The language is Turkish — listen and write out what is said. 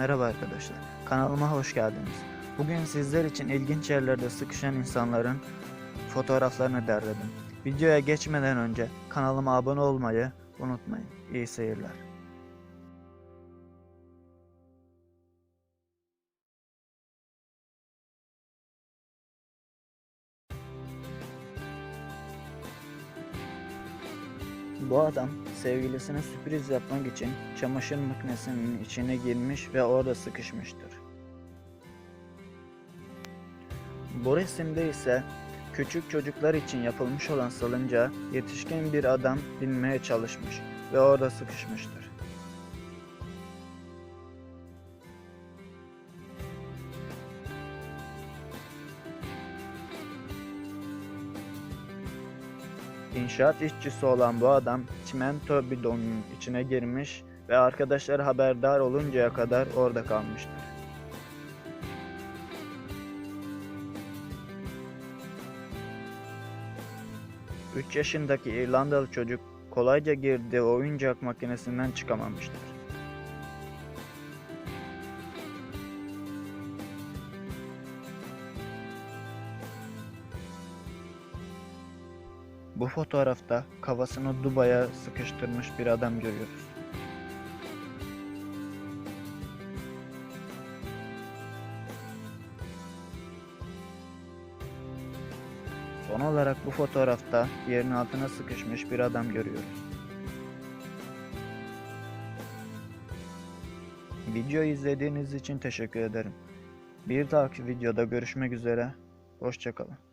Merhaba arkadaşlar, kanalıma hoş geldiniz. Bugün sizler için ilginç yerlerde sıkışan insanların fotoğraflarını derledim. Videoya geçmeden önce kanalıma abone olmayı unutmayın. İyi seyirler. Bu adam sevgilisine sürpriz yapmak için çamaşır makinesinin içine girmiş ve orada sıkışmıştır. Bu resimde ise küçük çocuklar için yapılmış olan salıncağa yetişkin bir adam binmeye çalışmış ve orada sıkışmıştır. İnşaat işçisi olan bu adam çimento bidonunun içine girmiş ve arkadaşları haberdar oluncaya kadar orada kalmıştır. Üç yaşındaki İrlandalı çocuk kolayca girdiği oyuncak makinesinden çıkamamıştır. Bu fotoğrafta kafasını Dubai'ye sıkıştırmış bir adam görüyoruz. Son olarak bu fotoğrafta yerin altına sıkışmış bir adam görüyoruz. Videoyu izlediğiniz için teşekkür ederim. Bir dahaki videoda görüşmek üzere. Hoşçakalın.